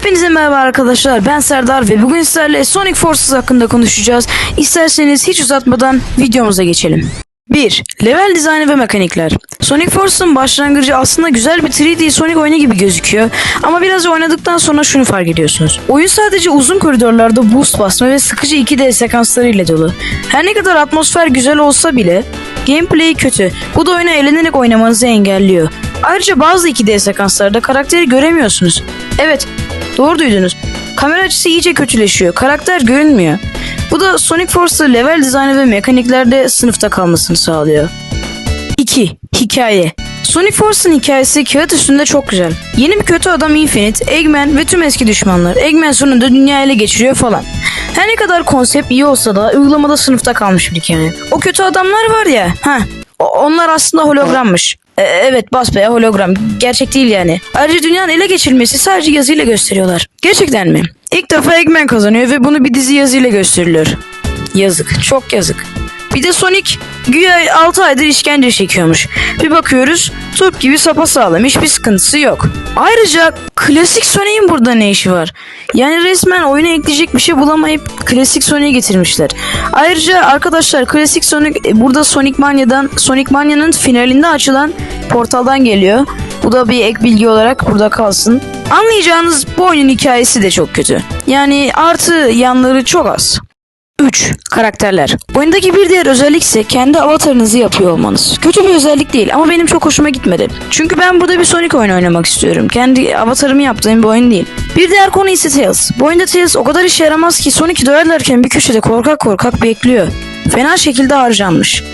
Hepinize merhaba arkadaşlar ben Serdar ve bugün sizlerle Sonic Forces hakkında konuşacağız. İsterseniz hiç uzatmadan videomuza geçelim. 1. Level dizaynı ve mekanikler. Sonic Forces'ın başlangıcı aslında güzel bir 3D Sonic oyunu gibi gözüküyor ama biraz oynadıktan sonra şunu fark ediyorsunuz. Oyun sadece uzun koridorlarda boost basma ve sıkıcı 2D sekanslarıyla dolu. Her ne kadar atmosfer güzel olsa bile gameplay kötü. Bu da oyunu eğlenerek oynamanızı engelliyor. Ayrıca bazı 2D sekanslarda karakteri göremiyorsunuz. Evet, doğru duydunuz. Kamera açısı iyice kötüleşiyor. Karakter görünmüyor. Bu da Sonic Force'ı level dizaynı ve mekaniklerde sınıfta kalmasını sağlıyor. 2. Hikaye Sonic Force'ın hikayesi kağıt üstünde çok güzel. Yeni bir kötü adam Infinite, Eggman ve tüm eski düşmanlar. Eggman sonunda dünya ele geçiriyor falan. Her ne kadar konsept iyi olsa da uygulamada sınıfta kalmış bir hikaye. O kötü adamlar var ya, ha, onlar aslında hologrammış. E, evet basbaya hologram. Gerçek değil yani. Ayrıca dünyanın ele geçirilmesi sadece yazıyla gösteriyorlar. Gerçekten mi? İlk defa Eggman kazanıyor ve bunu bir dizi yazıyla gösteriliyor. Yazık. Çok yazık. Bir de Sonic güya 6 aydır işkence çekiyormuş. Bir bakıyoruz turp gibi sapasağlam hiçbir sıkıntısı yok. Ayrıca klasik Sonic'in burada ne işi var? Yani resmen oyuna ekleyecek bir şey bulamayıp klasik Sonic'i getirmişler. Ayrıca arkadaşlar klasik Sonic e, burada Sonic Mania'dan Sonic Mania'nın finalinde açılan portaldan geliyor. Bu da bir ek bilgi olarak burada kalsın. Anlayacağınız bu oyunun hikayesi de çok kötü. Yani artı yanları çok az. 3. Karakterler. Oyundaki bir diğer özellik ise kendi avatarınızı yapıyor olmanız. Kötü bir özellik değil ama benim çok hoşuma gitmedi. Çünkü ben burada bir Sonic oyunu oynamak istiyorum. Kendi avatarımı yaptığım bir oyun değil. Bir diğer konu ise Tails. Bu oyunda Tails o kadar işe yaramaz ki Sonic'i döverlerken bir köşede korkak korkak bekliyor. Fena şekilde harcanmış.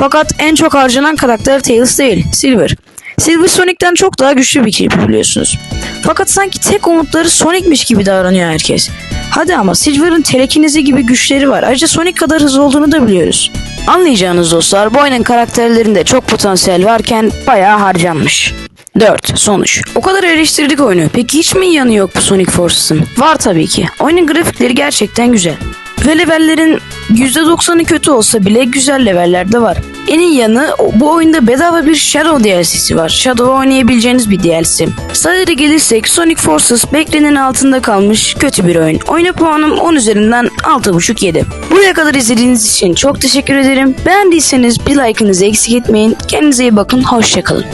Fakat en çok harcanan karakter Tails değil, Silver. Silver Sonic'ten çok daha güçlü bir kirpi biliyorsunuz. Fakat sanki tek umutları Sonic'miş gibi davranıyor herkes. Hadi ama Silver'ın telekinizi gibi güçleri var. Ayrıca Sonic kadar hızlı olduğunu da biliyoruz. Anlayacağınız dostlar bu oyunun karakterlerinde çok potansiyel varken bayağı harcanmış. 4. Sonuç. O kadar eleştirdik oyunu. Peki hiç mi yanı yok bu Sonic Forces'ın? Var tabii ki. Oyunun grafikleri gerçekten güzel. Ve levellerin %90'ı kötü olsa bile güzel leveller de var. En iyi yanı bu oyunda bedava bir Shadow DLC'si var. Shadow oynayabileceğiniz bir DLC. Sadece gelirsek Sonic Forces beklenenin altında kalmış kötü bir oyun. Oyuna puanım 10 üzerinden 6.5-7. Buraya kadar izlediğiniz için çok teşekkür ederim. Beğendiyseniz bir like'ınızı eksik etmeyin. Kendinize iyi bakın. Hoşçakalın.